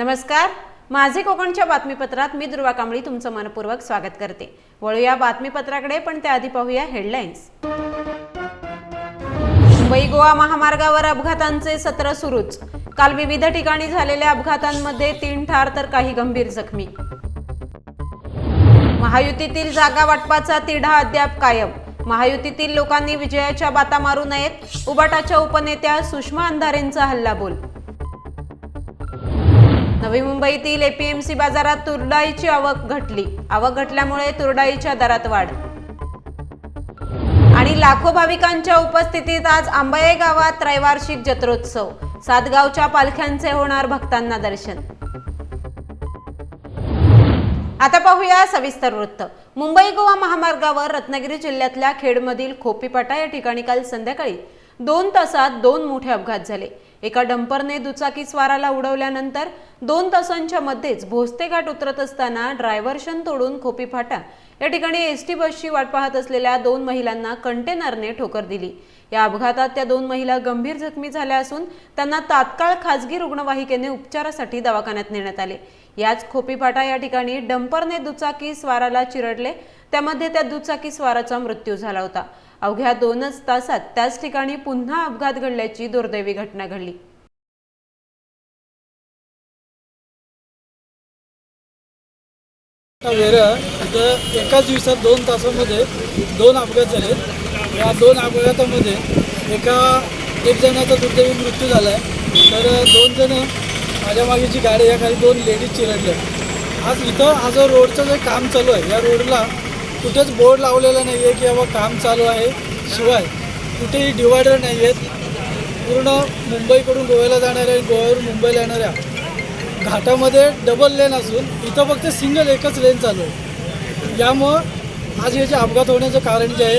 नमस्कार. माझे कोकणच्या बातमीपत्रात मी दुर्वा कांबळी तुमचं मनपूर्वक स्वागत करते. वळूया बातमीपत्राकडे पण त्याआधी पाहूया हेडलाईन्स मुंबई गोवा महामार्गावर अपघातांचे सत्र सुरूच. काल विविध ठिकाणी झालेल्या अपघातांमध्ये तीन ठार तर काही गंभीर जखमी. महायुतीतील जागा वाटपाचा तिढा अद्याप कायम. महायुतीतील लोकांनी विजयाच्या बाता मारू नयेत. उबाटाच्या उपनेत्या सुषमा अंधारेंचा हल्ला बोल नवी मुंबईतील एपीएमसी बाजारात तुरडाईची आवक घटली. आवक घटल्यामुळे तुरडाईच्या दरात वाढ. आणि लाखो भाविकांच्या उपस्थितीत आज आंबाये गावात त्रैवार्षिक जत्रोत्सव. सातगावच्या पालख्यांचे होणार भक्तांना दर्शन. आता पाहूया सविस्तर वृत्त. मुंबई गोवा महामार्गावर रत्नागिरी जिल्ह्यातल्या खेडमधील खोपीपाटा या ठिकाणी काल संध्याकाळी दोन तासात दोन मोठे अपघात झाले. एका डंपरने दुचाकी स्वाराला उडवल्यानंतर दोन तासांच्या मध्येच भोसते घाट उतरत असताना ड्रायव्हर्शन तोडून खोपीफाटा या ठिकाणी एस टी बसची वाट पाहत असलेल्या दोन महिलांना कंटेनरने ठोकर दिली. या अपघातात त्या दोन महिला गंभीर जखमी झाल्या असून त्यांना तात्काळ खासगी रुग्णवाहिकेने उपचारासाठी दवाखान्यात नेण्यात आले. याच खोपीफाटा या ठिकाणी डंपरने दुचाकी स्वाराला चिरडले. त्यामध्ये त्या दुचाकी स्वाराचा मृत्यू झाला होता. अवघ्या दोनच तासात त्याच ठिकाणी पुन्हा अपघात घडल्याची दुर्दैवी घटना घडली. वेरळ इथं एकाच दिवसात दोन तासामध्ये दोन अपघात झाले. या दोन अपघातामध्ये एका एक जणाचा दुर्दैवी मृत्यू झाला आहे तर दोन जण माझ्या मागेची गाडी या खाली दोन लेडीज चिरडल्या. आज इथं हा जो रोडचं जे काम चालू आहे या रोडला कुठेच बोर्ड लावलेला नाही आहे की बाबा काम चालू आहे. शिवाय कुठेही डिवायडर नाही आहेत. पूर्ण मुंबईकडून गोव्याला जाणाऱ्या आणि गोव्यावरून मुंबईला येणाऱ्या घाटामध्ये डबल लेन असून इथं फक्त सिंगल एकच लेन चालू आहे. यामुळं आज हे जे अपघात होण्याचं कारण जे आहे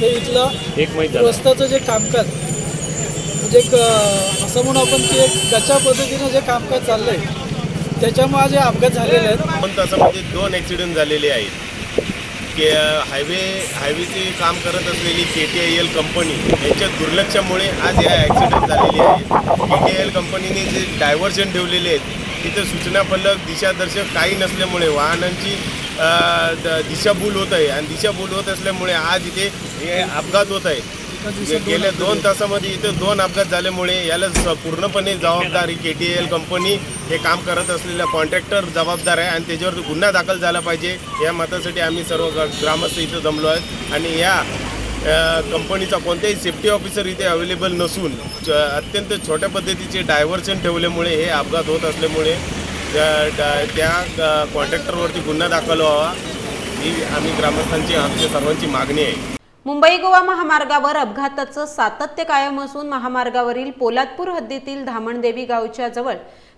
ते इथलं एक रस्त्याचं जे कामकाज म्हणजे असं म्हणू आपण की एक गचा पद्धतीनं जे कामकाज चाललं आहे त्याच्यामुळे आज हे अपघात झालेले आहेत. दोन तासामध्ये दोन ॲक्सिडेंट झालेले आहेत. के हायवे हायवेचे काम करत असलेली K T I L company यांच्या दुर्लक्षामुळे आज या ॲक्सिडेंट झालेली आहे. के टी आय एल कंपनीने जे डायव्हर्जन ठेवलेले आहेत तिथे सूचना फलक दिशादर्शक काही नसल्यामुळे वाहनांची द- दिशाभूल होत आहे. आणि दिशाभूल होत असल्यामुळे आज इथे हे अपघात होत आहे. गेल्या दोन तासामध्ये इथे दोन अपघात झाल्यामुळे याला पूर्णपणे जबाबदारी के टी एल कंपनी हे काम करत असलेल्या कॉन्ट्रॅक्टर जबाबदार आहे आणि त्याच्यावर गुन्हा दाखल झाला पाहिजे. या मतासाठी आम्ही सर्व ग्रामस्थ इथं जमलो आहेत. आणि या कंपनीचा कोणताही सेफ्टी ऑफिसर इथे अवेलेबल नसून अत्यंत छोट्या पद्धतीचे डायव्हर्शन ठेवल्यामुळे हे अपघात होत असल्यामुळे त्या कॉन्ट्रॅक्टरवरती गुन्हा दाखल व्हावा. ही आम्ही ग्रामस्थांची आमच्या सर्वांची मागणी आहे. मुंबई गोवा महामार्गावर अपघाताचं सातत्य कायम असून महामार्गावरील पोलादपूर हद्दीतील धामणदेवी गावच्या जवळ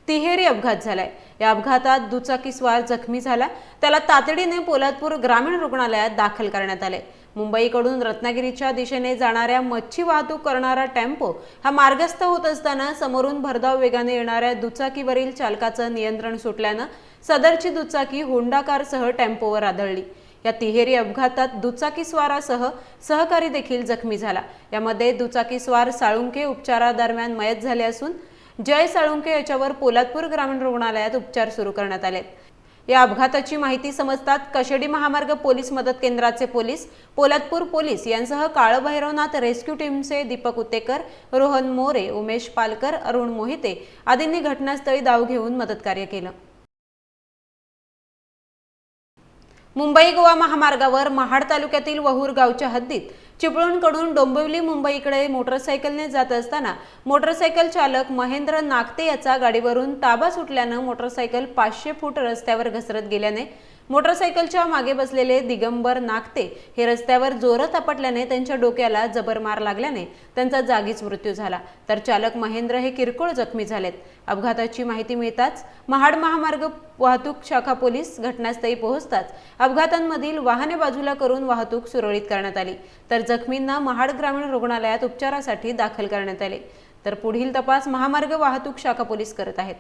तिहेरी अपघात झालाय. या अपघातात दुचाकीस्वार जखमी झाला. त्याला तातडीने पोलादपूर ग्रामीण रुग्णालयात दाखल करण्यात आले. मुंबईकडून रत्नागिरीच्या दिशेने जाणाऱ्या मच्छी वाहतूक करणारा टेम्पो हा मार्गस्थ होत असताना समोरून भरधाव वेगाने येणाऱ्या दुचाकीवरील चालकाचं नियंत्रण सुटल्यानं सदरची दुचाकी होंडा कारसह टेम्पोवर आदळली. या तिहेरी अपघातात दुचाकी स्वारासह सहकारी देखील जखमी झाला. यामध्ये दुचाकी स्वार साळुंके उपचारादरम्यान मयत झाले असून जय साळुंके याच्यावर पोलादपूर ग्रामीण रुग्णालयात उपचार सुरू करण्यात आले. या अपघाताची माहिती समजतात कशेडी महामार्ग पोलीस मदत केंद्राचे पोलीस पोलादपूर पोलीस यांसह काळभैरवनाथ रेस्क्यू टीमचे दीपक उतेकर रोहन मोरे उमेश पालकर अरुण मोहिते आदींनी घटनास्थळी धाव घेऊन मदतकार्य केलं. मुंबई गोवा महामार्गावर महाड तालुक्यातील वहूर गावच्या हद्दीत चिपळूणकडून डोंबिवली मुंबईकडे मोटरसायकलने जात असताना मोटरसायकल चालक महेंद्र नागते याचा गाडीवरून ताबा सुटल्यानं मोटरसायकल पाचशे फूट रस्त्यावर घसरत गेल्याने मोटरसायकलच्या मागे बसलेले दिगंबर नागते हे रस्त्यावर जोरात आपटल्याने त्यांच्या डोक्याला जबर मार लागल्याने त्यांचा जागीच मृत्यू झाला. तर चालक महेंद्र हे किरकोळ जखमी झालेत. अपघाताची माहिती मिळताच महाड महामार्ग वाहतूक शाखा पोलीस घटनास्थळी पोहोचताच अपघातांमधील वाहने बाजूला करून वाहतूक सुरळीत करण्यात आली. तर जखमींना महाड ग्रामीण रुग्णालयात उपचारासाठी दाखल करण्यात आले. तर पुढील तपास महामार्ग वाहतूक शाखा पोलीस करत आहेत.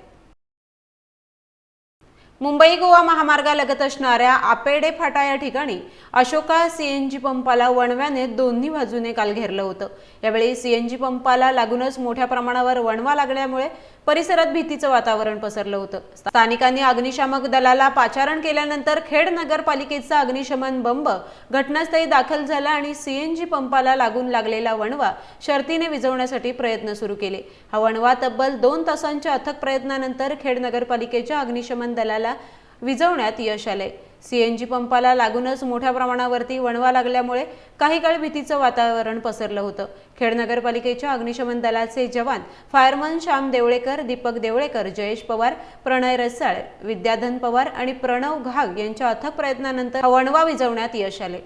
मुंबई गोवा महामार्गालगत असणाऱ्या आपेडे फाटा या ठिकाणी अशोका सीएनजी पंपाला वणव्याने दोन्ही बाजूने काल घेरलं होतं. यावेळी सीएनजी पंपाला लागूनच मोठ्या प्रमाणावर वणवा लागल्यामुळे परिसरात भीतीचं वातावरण पसरलं होतं. स्थानिकांनी अग्निशामक दलाला पाचारण केल्यानंतर खेड नगरपालिकेचा अग्निशमन बंब घटनास्थळी दाखल झाला आणि सीएनजी पंपाला लागून लागलेला वणवा शर्तीने विझवण्यासाठी प्रयत्न सुरू केले. हा वणवा तब्बल दोन तासांच्या अथक प्रयत्नानंतर खेड नगरपालिकेच्या अग्निशमन दलाला विझवण्यात यश आले सीएनजी पंपाला लागूनच मोठ्या प्रमाणावरती वणवा लागल्यामुळे काही काळ भीतीचं वातावरण पसरलं होतं. खेड नगरपालिकेच्या अग्निशमन दलाचे जवान फायरमन श्याम देवळेकर दीपक देवळेकर जयेश पवार प्रणय रसाळ विद्याधन पवार आणि प्रणव घाग यांच्या अथक प्रयत्नानंतर वणवा विझवण्यात यश आले.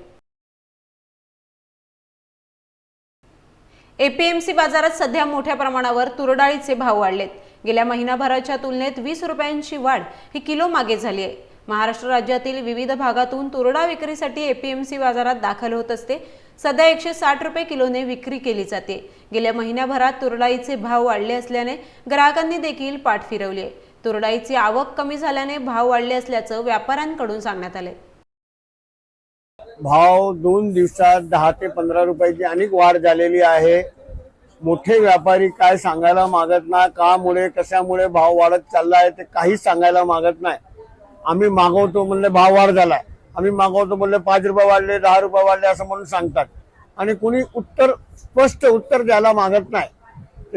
एपीएमसी बाजारात सध्या मोठ्या प्रमाणावर तुरडाळीचे भाव वाढलेत. गेल्या महिनाभराच्या तुलनेत वीस रुपयांची वाढ ही किलो मागे झाली आहे. महाराष्ट्र राज्यातील विविध भागातून तुरडा विक्रीसाठी एपीएमसी बाजारात दाखल होत असते. सध्या एकशे साठ रुपये किलोने विक्री केली जाते. गेल्या महिन्याभरात तुरडाईचे भाव वाढले असल्याने ग्राहकांनी देखील पाठ फिरवली आहे. तुरडाईची आवक कमी झाल्याने भाव वाढले असल्याचं व्यापाऱ्यांकडून सांगण्यात आले भाव दोन दिवसात दहा ते पंधरा रुपयाची अनेक वाढ झालेली आहे. मोठे व्यापारी काय सांगायला मागत नाही कामुळे कशामुळे भाव वाढत चालला आहे ते काहीच सांगायला मागत नाही. आम्ही मागवतो म्हणले भाव वाढ झालाय आम्ही मागवतो म्हणले पाच रुपये वाढले दहा रुपये वाढले असं म्हणून सांगतात. आणि कुणी उत्तर स्पष्ट उत्तर द्यायला मागत नाही.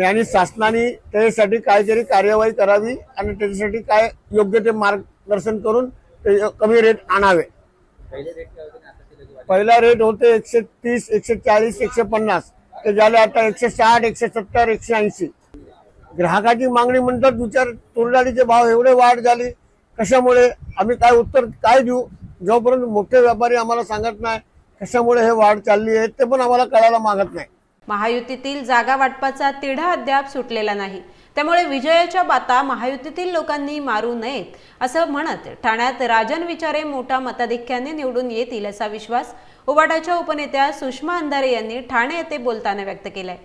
आणि शासनाने त्याच्यासाठी काहीतरी कार्यवाही करावी आणि त्याच्यासाठी काय योग्य ते मार्गदर्शन करून ते कमी रेट आणावे. पहिला रेट होते एकशे तीस एकशे चाळीस एकशे पन्नास ते झाले आता एकशे साठ एकशे सत्तर एकशे ऐंशी ग्राहकाची मागणी म्हणतात विचार तुरडाळीचे भाव एवढे वाढ झाली कशामुळे आम्ही काय उत्तर काय देऊ? जोपर्यंत मोठे व्यापारी आम्हाला सांगत नाही कशामुळे हे वाढ चालली आहे ते पण आम्हाला कळायला मागत नाही. महायुतीतील जागा वाटपाचा तिढा अद्याप सुटलेला नाही. त्यामुळे विजयाच्या बाता महायुतीतील लोकांनी मारू नयेत असं म्हणत ठाण्यात राजन विचारे मोठ्या मताधिक्याने निवडून येतील असा विश्वास उबाटाच्या उपनेत्या सुषमा अंधारे यांनी ठाणे येथे बोलताना व्यक्त केलाय.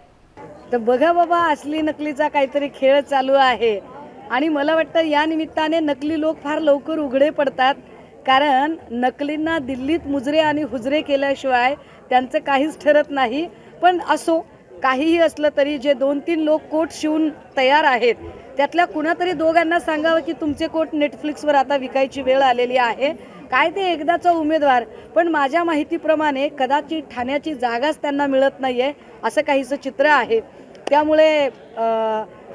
तर बघा बाबा असली नकलीचा काहीतरी खेळ चालू आहे. आणि मला वाटतं या निमित्ताने नकली लोक फार लवकर उघडे पडतात. कारण नकलींना दिल्लीत मुजरे आणि हुजरे केल्याशिवाय त्यांचं काहीच ठरत नाही. पण असो काहीही असलं तरी जे दोन तीन लोक कोट शिवून तयार आहेत त्यातल्या कुणातरी दोघांना सांगावं की तुमचे कोट नेटफ्लिक्सवर आता विकायची वेळ आलेली आहे. काय ते एकदाचा उमेदवार? पण माझ्या माहितीप्रमाणे कदाचित ठाण्याची जागाच त्यांना मिळत नाही आहे असं काहीसं चित्र आहे. त्यामुळे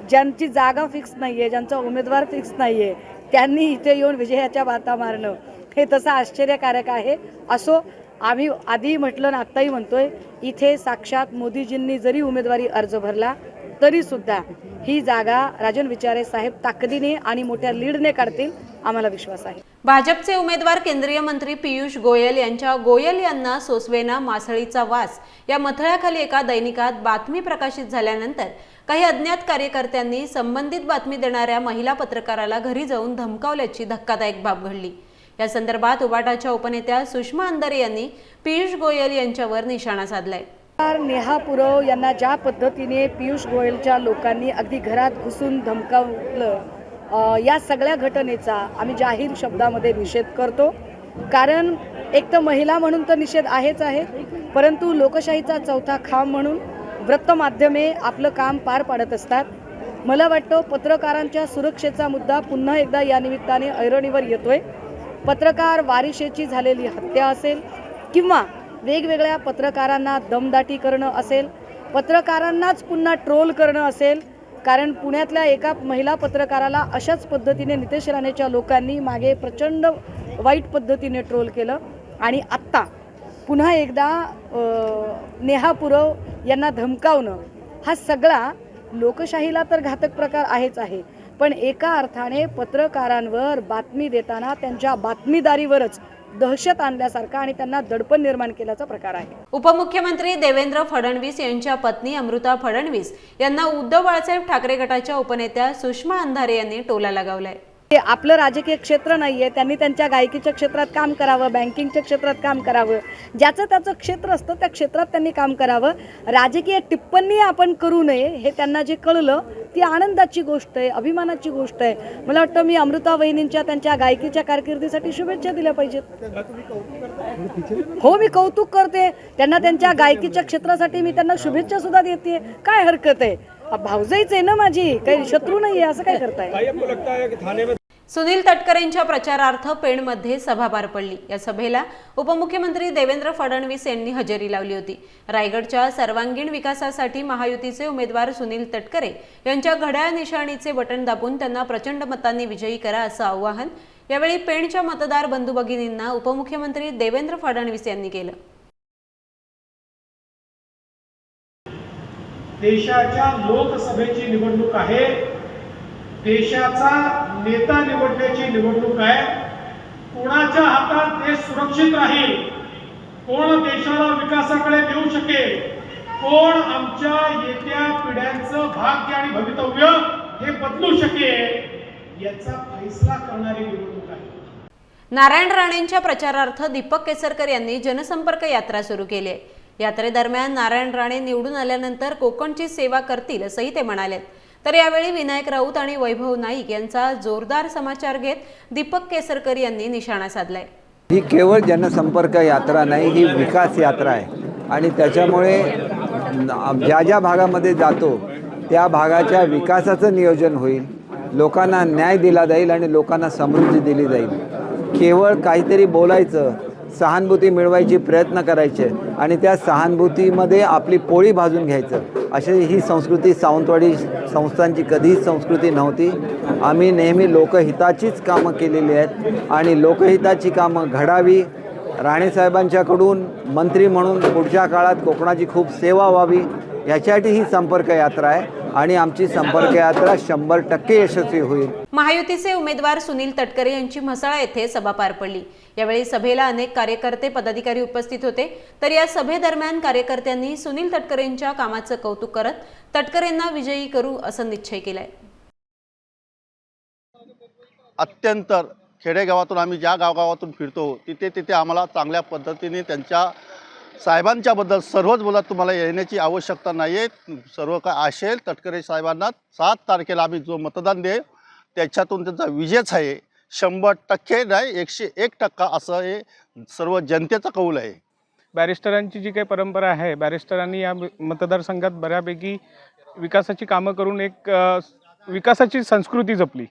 ज्यांची जागा फिक्स नाही आहे ज्यांचा उमेदवार फिक्स नाही आहे त्यांनी इथे येऊन विजयाच्या बाता मारणं. हे तसं आश्चर्यकारक आहे. असो आम्ही आधी म्हटलं ना आत्ताही म्हणतोय इथे साक्षात मोदीजींनी जरी उमेदवारी अर्ज भरला तरी सुद्धा ही जागा राजन विचारे साहेब ताकदीने आणि मोठ्या लीडने काढतील. आम्हाला विश्वास आहे. भाजपचे उमेदवार केंद्रीय मंत्री पियुष गोयल यांच्या गोयल यांना सोसवेना मासळीचा वास या मथळ्याखाली एका दैनिकात बातमी प्रकाशित झाल्यानंतर काही अज्ञात कार्यकर्त्यांनी संबंधित बातमी देणाऱ्या महिला पत्रकाराला घरी जाऊन धमकावल्याची धक्कादायक बाब घडली. या संदर्भात उबाटाच्या उपनेत्या सुषमा अंधारे यांनी पियुष गोयल यांच्यावर निशाणा साधलाय. नेहा पुरव यांना ज्या पद्धतीने पियुष गोयलच्या लोकांनी अगदी घरात घुसून धमकावलं या सगळ्या घटनेचा आम्ही जाहीर शब्दामध्ये निषेध करतो. कारण एक तर महिला म्हणून तर निषेध आहेच आहे परंतु लोकशाहीचा चौथा खांब म्हणून वृत्तमाध्यमे आपलं काम पार पाडत असतात. मला वाटतं पत्रकारांच्या सुरक्षेचा मुद्दा पुन्हा एकदा या निमित्ताने ऐरणीवर येतोय. पत्रकार वारिशेची झालेली हत्या असेल किंवा वेगवेगळ्या पत्रकारांना दमदाटी करणं असेल पत्रकारांनाच पुन्हा ट्रोल करणं असेल कारण पुण्यातल्या एका महिला पत्रकाराला अशाच पद्धतीने नितेश राणेच्या लोकांनी मागे प्रचंड वाईट पद्धतीने ट्रोल केलं. आणि आत्ता पुन्हा एकदा नेहा पुरव यांना धमकावणं हा सगळा लोकशाहीला तर घातक प्रकार आहेच आहे. पण एका अर्थाने पत्रकारांवर बातमी देताना त्यांच्या बातमीदारीवरच दहशत आणल्यासारखा आणि त्यांना दडपण निर्माण केल्याचा प्रकार आहे. उपमुख्यमंत्री देवेंद्र फडणवीस यांच्या पत्नी अमृता फडणवीस यांना उद्धव बाळासाहेब ठाकरे गटाच्या उपनेत्या सुषमा अंधारे यांनी टोला लगावलाय. ते आपलं राजकीय क्षेत्र नाहीये त्यांनी त्यांच्या गायकीच्या क्षेत्रात काम करावं बँकिंगच्या क्षेत्रात काम करावं. ज्याचं त्याचं क्षेत्र असतं त्या क्षेत्रात त्यांनी काम करावं. राजकीय टिप्पणी आपण करू नये हे त्यांना जे कळलं ती आनंदाची गोष्ट आहे अभिमानाची गोष्ट आहे. मला वाटतं मी अमृता वहिनींच्या त्यांच्या गायकीच्या कारकिर्दीसाठी शुभेच्छा दिल्या पाहिजेत. हो मी कौतुक करते. त्यांना त्यांच्या गायकीच्या क्षेत्रासाठी मी त्यांना शुभेच्छा सुद्धा देते काय हरकत आहे? भावजाईच आहे ना माझी. काही शत्रू नाही आहे असं काय करताय? सुनील तटकरेंच्या प्रचारार्थ पेणमध्ये सभा पार पडली. या सभेला उपमुख्यमंत्री देवेंद्र फडणवीस यांनी हजेरी लावली होती. रायगडच्या सर्वांगीण विकासासाठी महायुतीचे उमेदवार सुनील तटकरे यांच्या घड्याळ निशाणीचे बटन दाबून त्यांना प्रचंड मतांनी विजयी करा असं आवाहन यावेळी पेणच्या मतदार बंधू भगिनींना उपमुख्यमंत्री देवेंद्र फडणवीस यांनी केलं. देशाच्या लोकसभेची निवडणूक आहे. देशाचा नेता निवडण्याची निवडणूक आहे. कोणाच्या हातात देश सुरक्षित राहील? कोण देशाला विकासाकडे देऊ शकेल? कोण आमच्या येत्या पिढ्यांचं भाग्य आणि भवितव्य हे बदलू शकेल? याचा फैसला करणारी निवडणूक आहे. नारायण राणेंच्या प्रचारार्थ दीपक केसरकर यांनी जनसंपर्क यात्रा सुरू केली आहे. यात्रेदरम्यान नारायण राणे निवडून आल्यानंतर कोकणची सेवा करतील असंही ते म्हणाले. तर यावेळी विनायक राऊत आणि वैभव नाईक यांचा जोरदार समाचार घेत दीपक केसरकर यांनी निशाणा साधलाय. ही केवळ जनसंपर्क यात्रा नाही ही विकास यात्रा आहे. आणि त्याच्यामुळे ज्या ज्या भागामध्ये जातो त्या भागाच्या विकासाचं नियोजन होईल. लोकांना न्याय दिला जाईल आणि लोकांना समृद्धी दिली जाईल. केवळ काहीतरी बोलायचं सहानुभूती मिळवायची प्रयत्न करायचे आणि त्या सहानुभूतीमध्ये आपली पोळी भाजून घ्यायचं. अशी ही संस्कृती सावंतवाडी संस्थांची कधीच संस्कृती नव्हती. आम्ही नेहमी लोकहिताचीच कामं केलेली आहेत आणि लोकहिताची कामं घडावी. राणेसाहेबांच्याकडून मंत्री म्हणून पुढच्या काळात कोकणाची खूप सेवा व्हावी याच्यासाठी ही संपर्क यात्रा आहे. आणि आमची संपर्क यात्रा शंभर टक्के यशस्वी होईल. महायुतीचे उमेदवार सुनील तटकरे यांची म्हसळा येथे सभा पार पडली. यावेळी सभेला अनेक कार्यकर्ते पदाधिकारी उपस्थित होते. तर या सभेदरम्यान कार्यकर्त्यांनी सुनील तटकरेंच्या कामाचं कौतुक करत तटकरेंना विजयी करू असं निश्चय केलाय. अत्यंत खेडेगावातून आम्ही ज्या गावगावातून फिरतो तिथे तिथे आम्हाला चांगल्या पद्धतीने त्यांच्या साहेबांच्याबद्दल सर्वच बोलत तुम्हाला येण्याची आवश्यकता नाही आहे सर्व काय असेल तटकरे साहेबांना सात तारखेला आम्ही जो मतदान देऊ त्याच्यातून त्यांचा विजयच आहे. शंभर टक्के नाही एकशे एक टक्का असं हे सर्व जनतेचा कौल आहे. बॅरिस्टरांची जी काही परंपरा आहे बॅरिस्टरांनी या मतदारसंघात बऱ्यापैकी विकासाची कामं करून एक विकासाची संस्कृती जपली.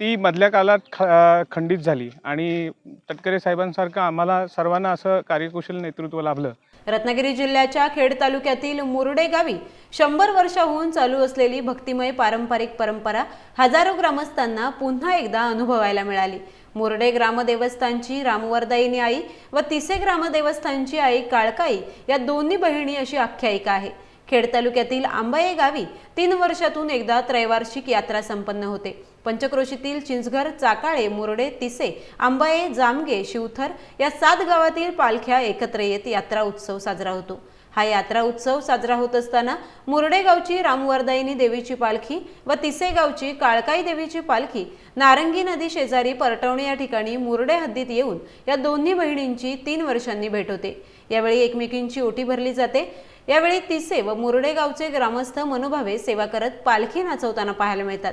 ती मधल्या काळात ख खंडित झाली. आणि तटकरे साहेबांसारखं आम्हाला सर्वांना असं कार्यकुशल नेतृत्व लाभलं. रत्नागिरी जिल्ह्याच्या खेड तालुक्यातील मुरडे गावी शंभर वर्षाहून चालू असलेली भक्तिमय पारंपरिक परंपरा हजारो ग्रामस्थांना पुन्हा एकदा अनुभवायला मिळाली. मुरडे ग्रामदेवस्थानची रामवरदायिनी आई व तिसे ग्रामदेवस्थानची आई काळकाई या दोन्ही बहिणी अशी आख्यायिका आहे. खेड तालुक्यातील आंबाये गावी तीन वर्षातून एकदा त्रैवार्षिक यात्रा संपन्न होते. पंचक्रोशीतील चिंचघर चाकाळे मुरडे तिसे आंबाये जामगे शिवथर या सात गावातील पालख्या एकत्र येत यात्रा उत्सव साजरा होतो. हा यात्रा उत्सव साजरा होत असताना मुरडे गावची रामवरदायिनी देवीची पालखी व तिसे गावची काळकाई देवीची पालखी नारंगी नदी शेजारी परटवणे या ठिकाणी मुरडे हद्दीत येऊन या दोन्ही बहिणींची तीन वर्षांनी भेट होते. यावेळी एकमेकींची ओटी भरली जाते. यावेळी तिसे व मुरडे गावचे ग्रामस्थ मनोभावे सेवा करत पालखी नाचवताना पाहायला मिळतात.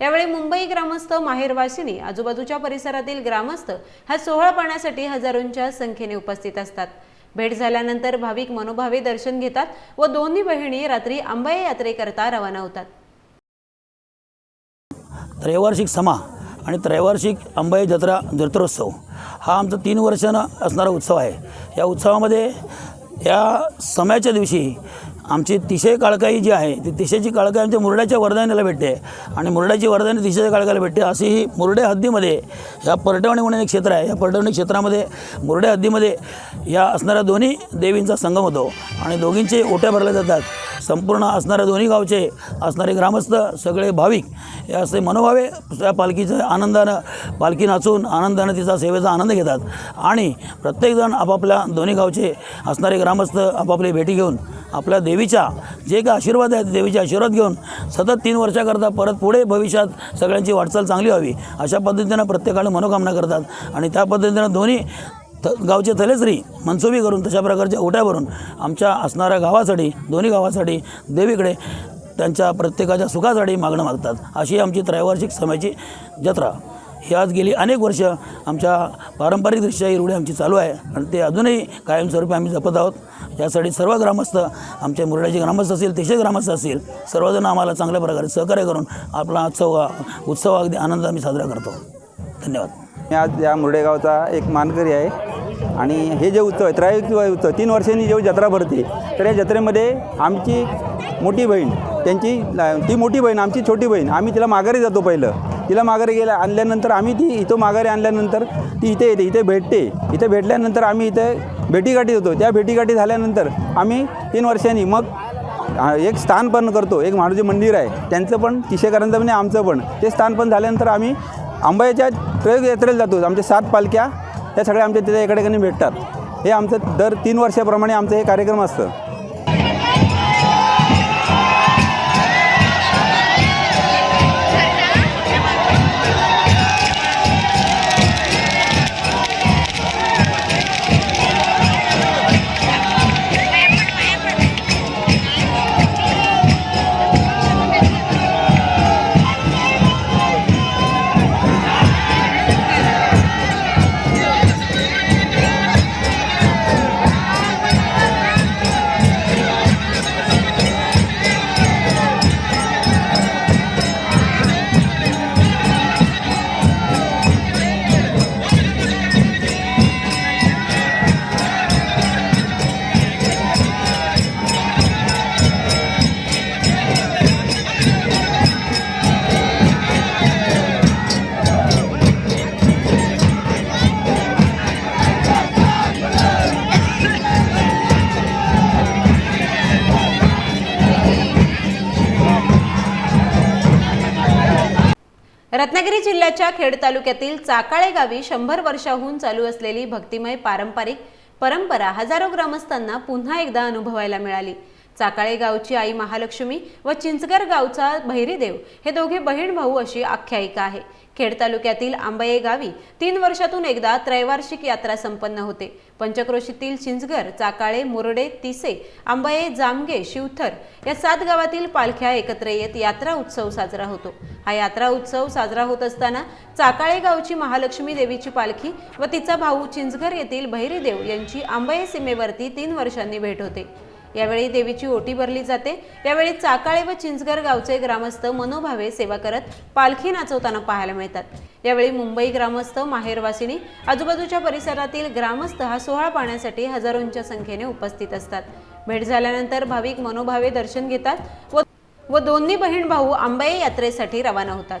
यावेळी मुंबई ग्रामस्थ माहेरवासिनी आजूबाजूच्या परिसरातील ग्रामस्थ हा सोहळा पाहण्यासाठी हजारोंच्या संख्येने उपस्थित असतात. भेट झाल्यानंतर भाविक मनोभावे दर्शन घेतात व दोन्ही बहिणी रात्री अंबाई यात्रेकरता रवाना होतात. त्रैवार्षिक समा आणि त्रैवार्षिक अंबाई जत्रा जत्रोत्सव हा आमचा तीन वर्षानं असणारा उत्सव आहे. या उत्सवामध्ये या समयाच्या दिवशी आमची तिशय काळकाई जी आहे ती तिशेची काळकाई आमच्या मुरड्याच्या वरदानीला भेटते. आणि मुरड्याची वरदानी तिशेच्या काळकाला भेटते. अशी ही मुरडे हद्दीमध्ये ह्या परटवणी म्हणून एक क्षेत्र आहे. या परटवणी क्षेत्रामध्ये मुरडे हद्दीमध्ये या असणाऱ्या दोन्ही देवींचा संगम होतो. आणि दोघींचे ओट्या भरल्या जातात. संपूर्ण असणाऱ्या दोन्ही गावचे असणारे ग्रामस्थ सगळे भाविक हे असे मनोभावे त्या पालखीचं आनंदानं पालखी नाचून आनंदानं तिचा सेवेचा आनंद घेतात. आणि प्रत्येकजण आपापल्या दोन्ही गावचे असणारे ग्रामस्थ आपापली भेटी घेऊन आपल्या देवीच्या जे काही आशीर्वाद आहेत देवीचे आशीर्वाद घेऊन सतत तीन वर्षाकरता परत पुढे भविष्यात सगळ्यांची वाटचाल चांगली व्हावी अशा पद्धतीनं प्रत्येकाला मनोकामना करतात. आणि त्या पद्धतीनं दोन्ही थ गावचे थलेश्री मनसुबी करून तशा प्रकारच्या ओट्या भरून आमच्या असणाऱ्या गावासाठी दोन्ही गावासाठी देवीकडे त्यांच्या प्रत्येकाच्या सुखासाठी मागणं मागतात. अशी आमची त्रैवार्षिक समयाची जत्रा. ही आज गेली अनेक वर्ष आमच्या पारंपरिकदृष्ट्या ही रूढी आमची चालू आहे आणि ते अजूनही कायमस्वरूपी आम्ही जपत आहोत. यासाठी सर्व ग्रामस्थ आमचे मुरड्याचे ग्रामस्थ असतील तिशे ग्रामस्थ असतील सर्वजण आम्हाला चांगल्या प्रकारे सहकार्य करून आपला उत्सव उत्सव अगदी आनंद आम्ही साजरा करतो. धन्यवाद. मी आज या मुरडेगावचा एक मानकरी आहे. आणि हे जे उत्सव आहे त्रयोदशी उत्सव तीन वर्षांनी जेव्हा जत्रा भरते तर या जत्रेमध्ये आमची मोठी बहीण त्यांची ती मोठी बहीण आमची छोटी बहीण आम्ही तिला माघारी जातो पहिलं. तिला माघारी गेल्या आणल्यानंतर आम्ही ती इथं माघारी आणल्यानंतर ती इथे येते इथे भेटते. इथे भेटल्यानंतर आम्ही इथे भेटीगाठी होतो. त्या भेटीगाठी झाल्यानंतर आम्ही तीन वर्षांनी मग एक स्थान पण करतो. एक महाराज मंदिर आहे. त्यांचं पण तिशेकरांचं म्हणजे आमचं पण. ते स्थान पण झाल्यानंतर आम्ही आंबाईच्या त्रयोग यात्रेला जातो. आमच्या सात पालख्या त्या सगळ्या आमच्या तिथे एका भेटतात. हे आमचं दर तीन वर्षाप्रमाणे आमचं हे कार्यक्रम असतं. रत्नागिरी जिल्ह्याच्या खेड तालुक्यातील चाकाळे गावी शंभर वर्षाहून चालू असलेली भक्तिमय पारंपरिक परंपरा हजारो ग्रामस्थांना पुन्हा एकदा अनुभवायला मिळाली. चाकाळे गावची आई महालक्ष्मी व चिंचगर गावचा भैरीदेव हे दोघे बहीण भाऊ अशी आख्यायिका आहे. खेड तालुक्यातील आंबये गावी तीन वर्षातून एकदा त्रैवार्षिक यात्रा संपन्न होते. पंचक्रोशीतील चिंचगर चाकाळे मुरडे तिसे आंबये जामगे शिवथर या सात गावातील पालख्या एकत्र येत यात्रा उत्सव साजरा होतो. हा यात्रा उत्सव साजरा होत असताना चाकाळे गावची महालक्ष्मी देवीची पालखी व तिचा भाऊ चिंचगर येथील भैरीदेव यांची आंबये सीमेवरती तीन वर्षांनी भेट होते. यावेळी देवीची ओटी भरली जाते. यावेळी चाकाळे व चिंचगर गावचे ग्रामस्थ मनोभावे सेवा करत पालखी नाचवताना पाहायला मिळतात. यावेळी मुंबई ग्रामस्थ माहेरवासिनी आजूबाजूच्या परिसरातील ग्रामस्थ हा सोहळा पाहण्यासाठी हजारोंच्या संख्येने उपस्थित असतात. भेट झाल्यानंतर भाविक मनोभावे दर्शन घेतात व व दोन्ही बहीण भाऊ आंबाई यात्रेसाठी रवाना होतात.